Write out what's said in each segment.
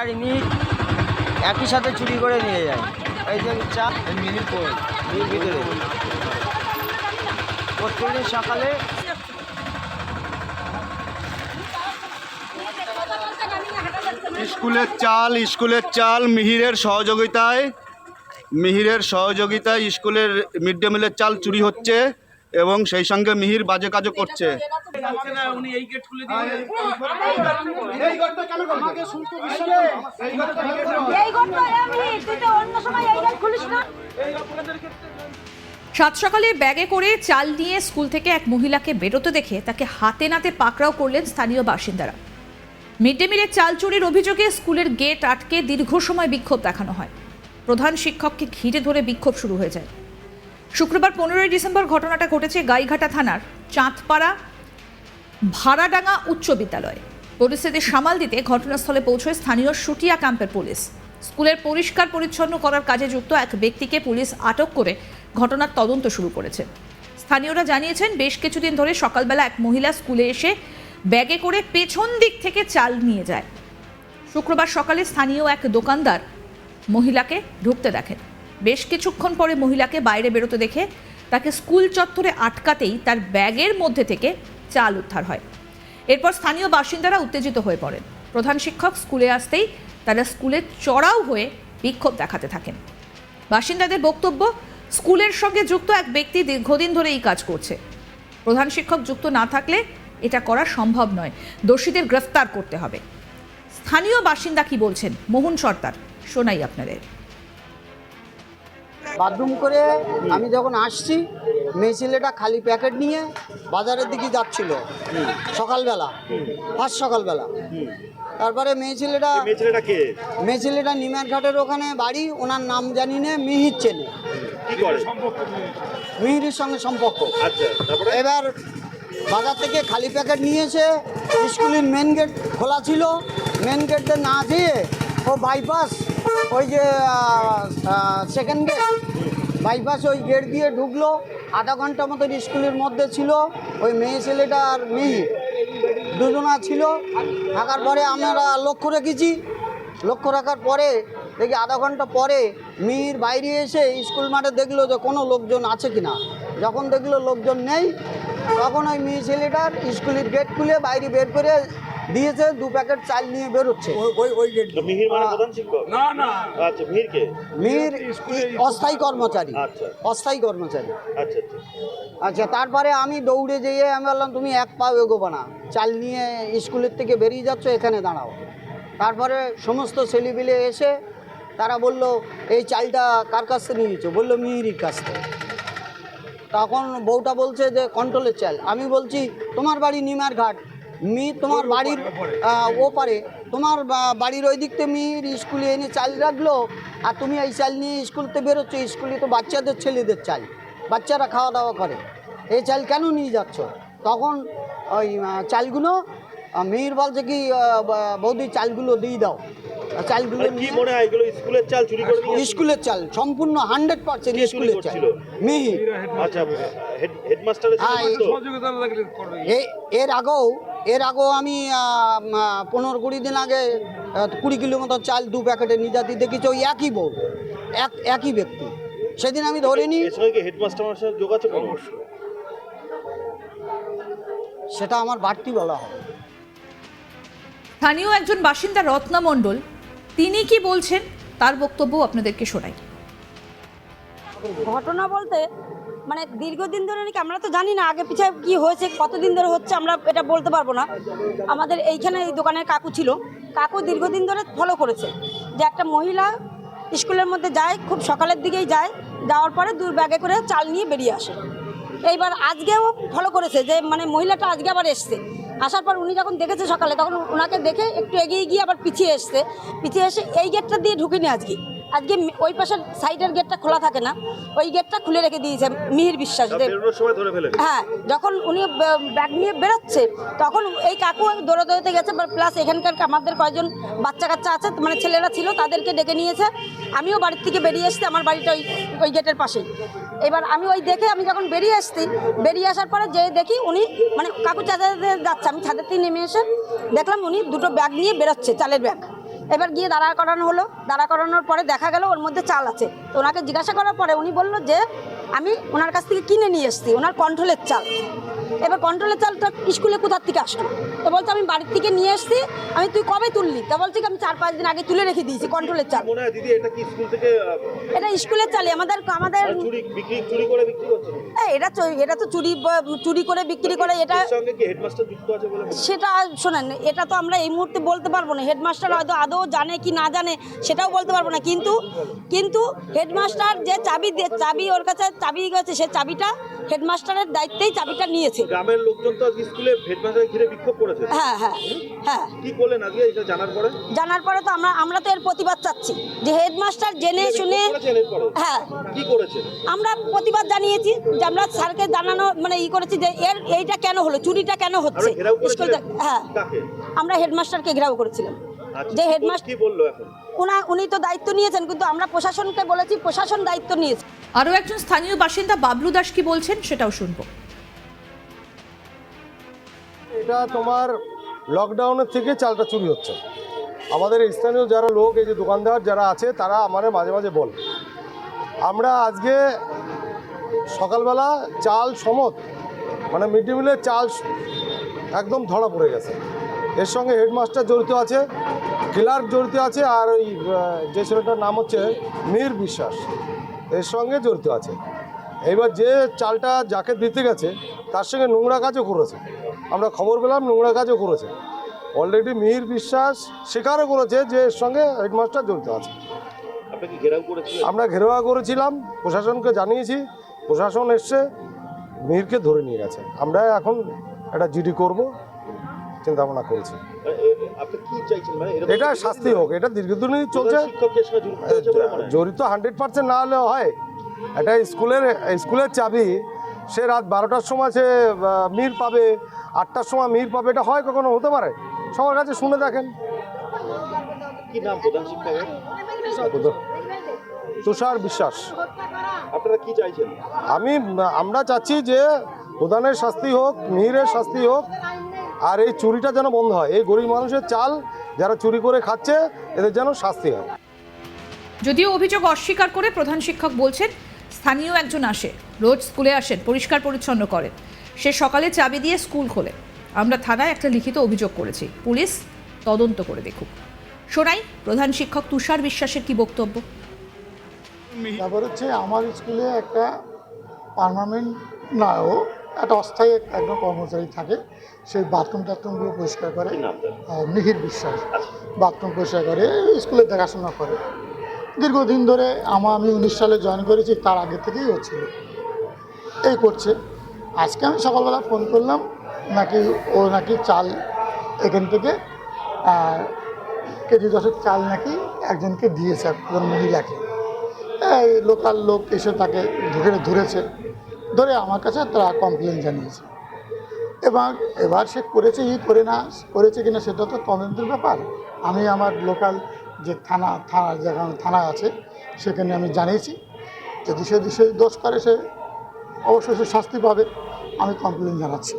আর ইট একই সাথে চুরি করে নিয়ে যায়। এই যে চা মিনিট ভিতরে। প্রত্যেকদিন সকালে স্কুলের চাল স্কুলের চাল মিহিরের সহযোগিতায় মিহিরের সহযোগিতায় স্কুলের মিড ডে মিলের চাল চুরি হচ্ছে। এবং সেই সঙ্গে মিহির বাজে কাজও করছে। এই ঘটনা আমি তুই তো অন্য সময় এই গেট খুলিস না। সাত সকালে ব্যাগে করে চাল নিয়ে স্কুল থেকে এক মহিলাকে বেরোতে দেখে তাকে হাতে নাতে পাকড়াও করলেন স্থানীয় বাসিন্দারা। মিড ডে মিলের চাল চুরির অভিযোগে স্কুলের গেট আটকে দীর্ঘ সময় বিক্ষোভ দেখানো হয়। প্রধান শিক্ষককে ঘিরে ধরে বিক্ষোভ শুরু হয়ে যায়। শুক্রবার পনেরোই ডিসেম্বর ঘটনাটা ঘটেছে গাইঘাটা থানার চাঁদপাড়া ভাড়াডাঙ্গা উচ্চ বিদ্যালয়ে। পরিস্থিতি সামাল দিতে ঘটনাস্থলে পৌঁছয় স্থানীয় সুটিয়া ক্যাম্পের পুলিশ। স্কুলের পরিষ্কার পরিচ্ছন্ন করার কাজে যুক্ত এক ব্যক্তিকে পুলিশ আটক করে ঘটনার তদন্ত শুরু করেছে। স্থানীয়রা জানিয়েছেন, বেশ কিছুদিন ধরে সকালবেলা এক মহিলা স্কুলে এসে ব্যাগে করে পেছন দিক থেকে চাল নিয়ে যায়। শুক্রবার সকালে স্থানীয় এক দোকানদার মহিলাকে ঢুকতে দেখেন। বেশ কিছুক্ষণ পরে মহিলাকে বাইরে বেরোতে দেখে তাকে স্কুল চত্বরে আটকাতেই তার ব্যাগের মধ্যে থেকে চাল উদ্ধার হয়। এরপর স্থানীয় বাসিন্দারা উত্তেজিত হয়ে পড়েন। প্রধান শিক্ষক স্কুলে আসতেই তারা স্কুলে চড়াও হয়ে বিক্ষোভ দেখাতে থাকেন। বাসিন্দাদের বক্তব্য, স্কুলের সঙ্গে যুক্ত এক ব্যক্তি দীর্ঘদিন ধরে এই কাজ করছে। প্রধান শিক্ষক যুক্ত না থাকলে এটা করা সম্ভব নয়। দোষীদের গ্রেফতার করতে হবে। স্থানীয় বাসিন্দা কি বলছেন? মোহন সর্দার, শোনাই আপনাদের। বাথরুম করে আমি যখন আসছি মেয়ে ছেলেটা খালি প্যাকেট নিয়ে বাজারের দিকে যাচ্ছিল। সকালবেলা ফার্স্ট সকালবেলা। তারপরে মেয়ে ছেলেটা মেয়ে ছেলেটা নিমার ঘাটের ওখানে বাড়ি ওনার নাম জানি না মিহির চেনে মিহিরের সঙ্গে সম্পর্ক। আচ্ছা এবার বাজার থেকে খালি প্যাকেট নিয়েছে স্কুলের মেন গেট খোলা ছিল। মেন গেটে না দিয়ে ও বাইপাস ওই যে সেকেন্ড গেট বাইপাস ওই গেট দিয়ে ঢুকলো, আধা ঘণ্টা মতন স্কুলের মধ্যে ছিল, ওই মেয়ে ছেলেটা আর মেয়ে দুজনা ছিল। থাকার পরে আমরা লক্ষ্য রেখেছি। লক্ষ্য রাখার পরে দেখি আধা ঘণ্টা পরে মির বাইরে এসে স্কুল মাঠে দেখল যে কোনো লোকজন আছে কি না যখন দেখল লোকজন নেই, তখন ওই মেয়ে ছেলেটার স্কুলের গেট খুলে বাইরে বের করে দিয়েছে দু প্যাকেট চাল নিয়ে বেরোচ্ছে। ওই ওই মিহির মানে প্রধান শিক্ষক? না না। আচ্ছা মিহির কে? অস্থায়ী কর্মচারী। আচ্ছা। অস্থায়ী কর্মচারী। আচ্ছা আচ্ছা। আচ্ছা তারপরে আমি দৌড়ে যেয়ে আমি বললাম তুমি এক পাও এগোবো না। চাল নিয়ে স্কুলের থেকে বেরিয়ে যাচ্ছ এখানে দাঁড়াও। তারপরে সমস্ত ছেলেপিলে এসে তারা বলল এই চালটা কার কাছ থেকে নিয়েছো? বলল মিহিরির কাছ থেকে। তখন বউটা বলছে যে কন্ট্রোলের চাল। আমি বলছি তোমার বাড়ি নিমার ঘাট। মি তোমার বাড়ির ওপারে। তোমার বাড়ির ওই দিক থেকে মিহির স্কুলে এনে চাল রাখল আর তুমি এই চাল নিয়ে স্কুলতে বেরোচ্ছ স্কুলে তো বাচ্চাদের ছেলেদের চাল। বাচ্চারা খাওয়া দাওয়া করে। এই চাল কেন নিয়ে যাচ্ছ? তখন ওই চালগুলো মিহির বলছে কি বৌদি চালগুলো দিয়ে দাও। চালগুলো মানে কি মনে হয় এগুলো স্কুলের চাল চুরি করে স্কুলের চাল সম্পূর্ণ হান্ড্রেড পার্সেন্ট স্কুলের চাল। করছিল? আচ্ছা হেডমাস্টারের হ্যাঁ, এর আগেও এর আগেও আমি পনেরো কুড়ি দিন আগে কুড়ি কিলো মতো চাল দু প্যাকেটে নিয়ে যাতে দেখেছি ওই একই বউ এক একই ব্যক্তি। সেদিন আমি ধরে নিই এর সঙ্গে কি হেডমাস্টারের সাথে যোগাযোগ কোনো? সেটা আমার বাড়তি বলা হবে স্থানীয় একজন বাসিন্দা রত্না মণ্ডল তিনি কি বলছেন? তার বক্তব্য আপনাদেরকে শোনাই। ঘটনা বলতে মানে দীর্ঘদিন ধরে নাকি আমরা তো জানি না আগে পিছিয়ে কি হয়েছে, কতদিন ধরে হচ্ছে আমরা এটা বলতে পারব না। আমাদের এইখানে এই দোকানের কাকু ছিল। কাকু দীর্ঘদিন ধরে ফলো করেছে যে একটা মহিলা স্কুলের মধ্যে যায়, খুব সকালের দিকেই যায়, যাওয়ার পরে দূর ব্যাগে করে চাল নিয়ে বেরিয়ে আসে। এইবার আজকেও ফলো করেছে যে মানে মহিলাটা আজকে আবার এসছে। আসার পর উনি যখন দেখেছে সকালে, তখন ওনাকে দেখে একটু এগিয়ে গিয়ে আবার পিছিয়ে এসছে। পিছিয়ে এসে এই গেটটা দিয়ে ঢুকিনি আজকে। আজকে ওই পাশের সাইডের গেটটা খোলা থাকে না ওই গেটটা খুলে রেখে দিয়েছে মিহির বিশ্বাস। দেব বেরোনোর সময় ধরে ফেলেন হ্যাঁ যখন উনি ব্যাগ নিয়ে বেরোচ্ছে তখন এই কাকু দৌড়ে দৌড়তে গেছে প্লাস এখানকার আমাদের কয়েকজন বাচ্চা কাচ্চা আছে মানে ছেলেরা ছিল তাদেরকে ডেকে নিয়েছে। আমিও বাড়ির থেকে বেরিয়ে এসেছি আমার বাড়িটা ওই ওই গেটের পাশেই। এবার আমি ওই দেখে আমি যখন বেরিয়ে এসেছি বেরিয়ে আসার পরে যে দেখি উনি মানে কাকু চাচাদের যাচ্ছে আমি ছাদের থেকে নেমে এসে দেখলাম উনি দুটো ব্যাগ নিয়ে বেরোচ্ছে চালের ব্যাগ। এবার গিয়ে দাঁড়া করানো হলো। দাঁড়া করানোর পরে দেখা গেল ওর মধ্যে চাল আছে। তো ওনাকে জিজ্ঞাসা করার পরে উনি বলল যে, আমি ওনার কাছ থেকে কিনে নিয়ে এসেছি। ওনার কন্ট্রোলের চাল। এবার কন্ট্রোলের চালটা স্কুলে কোথার থেকে আসলো? তো বলছে আমি বাড়ির থেকে নিয়ে এসেছি আমি তুই কবে তুললি? তা বলছি আমি চার পাঁচ দিন আগে তুলে রেখে দিয়েছি কন্ট্রোলের চাল। দিদি এটা কি স্কুল থেকে এটা স্কুলের চালই আমাদের আমাদের চুরি বিক্রি চুরি করে বিক্রি এটা এটা তো চুরি চুরি করে বিক্রি করে এটা মনে? সেটা শোনেন এটা তো আমরা এই মুহূর্তে বলতে পারব না। হেডমাস্টার হয়তো আদৌ জানে কি না জানে সেটাও বলতে পারব না। কিন্তু কিন্তু হেডমাস্টার যে চাবি দিয়ে চাবি ওর কাছে চাবি গেছে সে চাবিটা হেডমাস্টারের দায়িত্বেই চাবিটা নিয়েছে। গ্রামের লোকজন তো আজকে স্কুলে হেডমাস্টার ঘিরে বিক্ষোভ করেছে। হ্যাঁ হ্যাঁ হ্যাঁ। কি করলেন আজকে এটা জানার পরে? জানার পরে তো আমরা আমরা তো এর প্রতিবাদ চাচ্ছি। যে হেডমাস্টার জেনে শুনে হ্যাঁ। কি করেছে? আমরা প্রতিবাদ জানিয়েছি যে আমরা স্যারকে জানানো মানে ই করেছি যে এর এইটা কেন হলো চুরিটা কেন হচ্ছে? স্কুল হ্যাঁ। আমরা হেডমাস্টারকে ঘেরাও করেছিলাম। আচ্ছা, যে হেডমাস্টার কি বলল এখন? উনা উনি তো দায়িত্ব নিয়েছেন কিন্তু আমরা প্রশাসনকে বলেছি প্রশাসন দায়িত্ব নিয়েছে। আরও একজন স্থানীয় বাসিন্দা বাবলু দাস কি বলছেন সেটাও শুনব। এটা তোমার লকডাউনের থেকে চালটা চুরি হচ্ছে। আমাদের স্থানীয় যারা লোক, এই যে দোকানদার যারা আছে, তারা আমাদের মাঝে মাঝে বলে। আমরা আজকে সকালবেলা চাল সমত মানে মিড ডে মিলের চাল একদম ধরা পড়ে গেছে। এর সঙ্গে হেডমাস্টার জড়িত আছে ক্লার্ক জড়িত আছে, আর ওই যে ছেলেটার নাম হচ্ছে মীর বিশ্বাস এর সঙ্গে জড়িত আছে। এইবার যে চালটা যাকে দিতে গেছে তার সঙ্গে নোংরা কাজও করেছে। আমরা খবর পেলাম নোংরা কাজও করেছে। অলরেডি মিহির বিশ্বাস স্বীকারও করেছে যে এর সঙ্গে হেডমাস্টার জড়িত আছে। আমরা ঘেরোয়া করেছিলাম প্রশাসনকে জানিয়েছি প্রশাসন এসছে মিহিরকে ধরে নিয়ে গেছে। আমরা এখন একটা জিডি করব চিন্তা ভাবনা করছি মানে এটা শাস্তি হোক এটা দীর্ঘদিনই চলছে? জড়িত হান্ড্রেড পার্সেন্ট না হলেও হয়। এটা স্কুলের স্কুলের চাবি সে রাত বারোটার সময় সে মির পাবে আটটার সময় মির পাবে এটা হয় কখনো হতে পারে? সবার কাছে শুনে দেখেন। কি নাম প্রধান তুষার বিশ্বাস। আপনারা কি চাইছেন? আমি আমরা চাচ্ছি যে প্রধানের শাস্তি হোক মিহিরের শাস্তি হোক আর এই চুরিটা যেন বন্ধ হয়। এই গরিব মানুষের চাল যারা চুরি করে খাচ্ছে এদের যেন শাস্তি হয়। যদিও অভিযোগ অস্বীকার করে প্রধান শিক্ষক বলছেন স্থানীয় একজন আসে রোজ স্কুলে আসেন পরিষ্কার পরিচ্ছন্ন করেন। সে সকালে চাবি দিয়ে স্কুল খোলে। আমরা থানায় একটা লিখিত অভিযোগ করেছি। পুলিশ তদন্ত করে দেখুক। শোনাই প্রধান শিক্ষক তুষার বিশ্বাসের কি বক্তব্য? ব্যাপার হচ্ছে আমার স্কুলে একটা পার্মানেন্ট না ও একটা অস্থায়ী এক- একজন কর্মচারী থাকে। সেই বাথরুম টাথরুমগুলো পরিষ্কার করে। মিহির বিশ্বাস। বাথরুম পরিষ্কার করে স্কুলে দেখাশোনা করে। দীর্ঘদিন ধরে আমার আমি উনিশ সালে জয়েন করেছি, তার আগে থেকেই হচ্ছিল এই করছে। আজকে আমি সকালবেলা ফোন করলাম, নাকি ও নাকি চাল এখান থেকে কেজি দশেক চাল নাকি একজনকে দিয়েছে একজন মহিলাকে। এই লোকাল লোক এসে তাকে ধরে, ধরেছে। ধরে আমার কাছে তারা কমপ্লেন জানিয়েছে। এবং এবার সে করেছে ই করে না, করেছে কিনা সেটা তো তদন্তের ব্যাপার। আমি আমার লোকাল যে থানা থানা যেখানে থানা আছে সেখানে আমি জানিয়েছি। যদি সে সে দোষ করে সে অবশ্যই সে শাস্তি পাবে আমি কমপ্লেন জানাচ্ছি।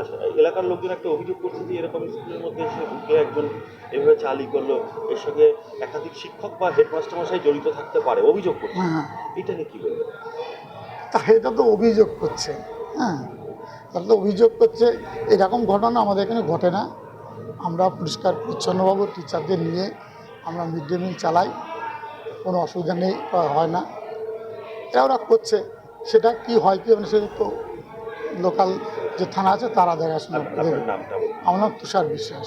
আচ্ছা এলাকার লোকজন একটা অভিযোগ করছে যে এরকম স্কুলের মধ্যে এসে ঢুকে একজন এভাবে চালি করল এর সঙ্গে একাধিক শিক্ষক বা হেডমাস্টার মশাই জড়িত থাকতে পারে অভিযোগ করছে। হ্যাঁ এটা নিয়ে কি বলবেন? তা এটা তো অভিযোগ করছে হ্যাঁ। তারা তো অভিযোগ করছে এরকম ঘটনা আমাদের এখানে ঘটে না। আমরা পরিষ্কার পরিচ্ছন্নভাবে টিচারদের নিয়ে আমরা মিড ডে মিল চালাই কোনো অসুবিধা নেই হয় না। এটা ওরা করছে সেটা কি হয় কি মানে সেটা তো লোকাল যে থানা আছে তারা দেখাশোনা আমার নাম তুষার বিশ্বাস।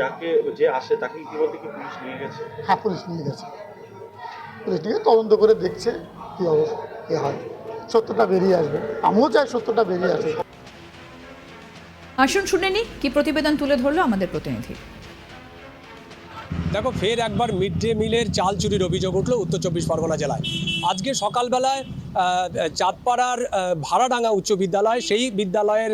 যাকে যে আসে তাকে ইতিমধ্যে কি পুলিশ নিয়ে গেছে? হ্যাঁ পুলিশ নিয়ে গেছে। পুলিশ নিয়ে তদন্ত করে দেখছে কী অবস্থা কী হয়। সত্যটা বেরিয়ে আসবে। আমিও চাই সত্যটা বেরিয়ে আসবে আসুন শুনে নি কি প্রতিবেদন তুলে ধরলো আমাদের প্রতিনিধি। দেখো, ফের একবার মিড ডে মিলের চাল চুরির অভিযোগ উঠল উত্তর চব্বিশ পরগনা জেলায়। আজকে সকালবেলায় চাঁদপাড়ার ভাড়াডাঙ্গা উচ্চ বিদ্যালয়, সেই বিদ্যালয়ের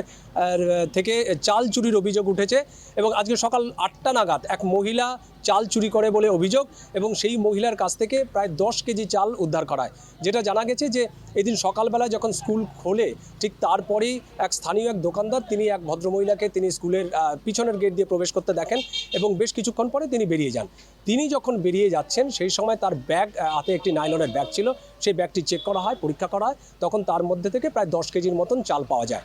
থেকে চাল চুরির অভিযোগ উঠেছে এবং আজকে সকাল আটটা নাগাদ এক মহিলা চাল চুরি করে বলে অভিযোগ এবং সেই মহিলার কাছ থেকে প্রায় দশ কেজি চাল উদ্ধার করায় যেটা জানা গেছে যে এদিন সকালবেলা যখন স্কুল খোলে, ঠিক তারপরেই এক স্থানীয় এক দোকানদার, তিনি এক ভদ্রমহিলাকে তিনি স্কুলের পিছনের গেট দিয়ে প্রবেশ করতে দেখেন এবং বেশ কিছুক্ষণ পরে তিনি বেরিয়ে যান। তিনি যখন বেরিয়ে যাচ্ছেন, সেই সময় তার ব্যাগ হাতে একটি নাইলনের ব্যাগ ছিল। সেই ব্যাগটি চেক করা হয়, পরীক্ষা করা হয়। তখন তার মধ্যে থেকে প্রায় দশ কেজির মতন চাল পাওয়া যায়।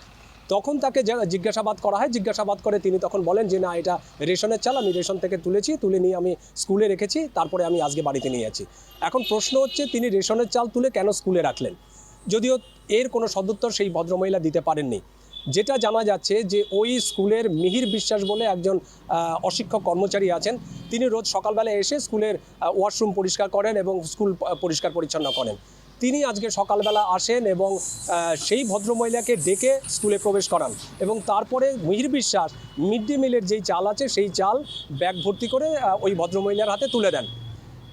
তখন তাকে জিজ্ঞাসাবাদ করা হয়। জিজ্ঞাসাবাদ করে তিনি তখন বলেন যে, না, এটা রেশনের চাল। আমি রেশন থেকে তুলেছি, তুলে নিয়ে আমি স্কুলে রেখেছি। তারপরে আমি আজকে বাড়িতে নিয়ে যাচ্ছি। এখন প্রশ্ন হচ্ছে, তিনি রেশনের চাল তুলে কেন স্কুলে রাখলেন? যদিও এর কোনো সদুত্তর সেই ভদ্রমহিলা দিতে পারেননি। যেটা জানা যাচ্ছে যে ওই স্কুলের মিহির বিশ্বাস বলে একজন অশিক্ষক কর্মচারী আছেন। তিনি রোজ সকালবেলা এসে স্কুলের ওয়াশরুম পরিষ্কার করেন এবং স্কুল পরিষ্কার পরিচ্ছন্ন করেন। তিনি আজকে সকালবেলা আসেন এবং সেই ভদ্রমহিলাকে ডেকে স্কুলে প্রবেশ করান এবং তারপরে মিহির বিশ্বাস মিড ডে মিলের যেই চাল আছে, সেই চাল ব্যাগ ভর্তি করে ওই ভদ্রমহিলার হাতে তুলে দেন।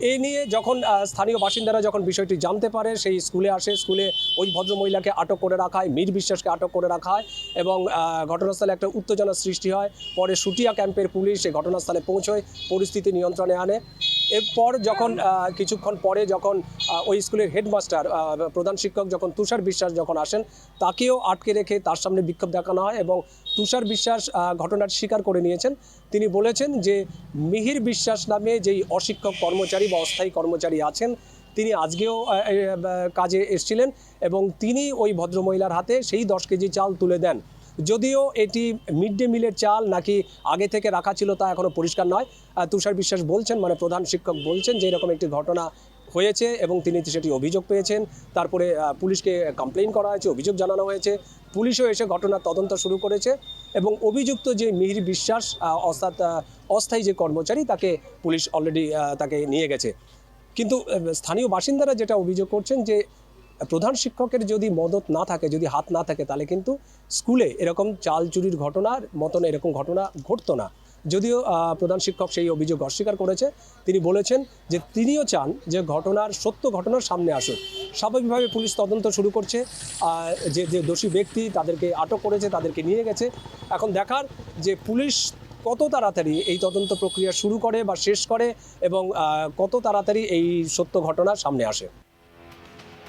এই নিয়ে যখন স্থানীয় বাসিন্দারা যখন বিষয়টি জানতে পারে, সেই স্কুলে আসে। স্কুলে ওই ভদ্রমহিলাকে আটক করে রাখা হয়, মীর বিশ্বাসকে আটক করে রাখা হয় এবং ঘটনাস্থলে একটা উত্তেজনার সৃষ্টি হয়। পরে সুটিয়া ক্যাম্পের পুলিশ ঘটনাস্থলে পৌঁছয়, পরিস্থিতি নিয়ন্ত্রণে আনে। এরপর যখন কিছুক্ষণ পরে যখন ওই স্কুলের হেডমাস্টার প্রধান শিক্ষক যখন তুষার বিশ্বাস যখন আসেন, তাকেও আটকে রেখে তার সামনে বিক্ষোভ দেখানো হয় এবং তুষার বিশ্বাস ঘটনার স্বীকার করে নিয়েছেন। তিনি বলেছেন যে, মিহির বিশ্বাস নামে যেই অশিক্ষক কর্মচারী বা অস্থায়ী কর্মচারী আছেন, তিনি আজকেও কাজে এসেছিলেন এবং তিনি ওই ভদ্রমহিলার হাতে সেই দশ কেজি চাল তুলে দেন। যদিও এটি মিড ডে মিলের চাল নাকি আগে থেকে রাখা ছিল তা এখনও পরিষ্কার নয়। তুষার বিশ্বাস বলছেন মানে প্রধান শিক্ষক বলছেন যে এরকম একটি ঘটনা হয়েছে এবং তিনি সেটি অভিযোগ পেয়েছেন। তারপরে পুলিশকে কমপ্লেন করা হয়েছে, অভিযোগ জানানো হয়েছে। পুলিশও এসে ঘটনার তদন্ত শুরু করেছে এবং অভিযুক্ত যে মিহির বিশ্বাস অর্থাৎ অস্থায়ী যে কর্মচারী, তাকে পুলিশ অলরেডি তাকে নিয়ে গেছে। কিন্তু স্থানীয় বাসিন্দারা যেটা অভিযোগ করছেন যে প্রধান শিক্ষকের যদি মদত না থাকে, যদি হাত না থাকে, তাহলে কিন্তু স্কুলে এরকম চাল চুরির ঘটনার মতন এরকম ঘটনা ঘটতো না। যদিও প্রধান শিক্ষক সেই অভিযোগ অস্বীকার করেছে। তিনি বলেছেন যে তিনিও চান যে ঘটনার সত্য ঘটনার সামনে আসুক। স্বাভাবিকভাবে পুলিশ তদন্ত শুরু করছে। যে যে দোষী ব্যক্তি তাদেরকে আটক করেছে, তাদেরকে নিয়ে গেছে। এখন দেখার যে পুলিশ কত তাড়াতাড়ি এই তদন্ত প্রক্রিয়া শুরু করে বা শেষ করে এবং কত তাড়াতাড়ি এই সত্য ঘটনা সামনে আসে।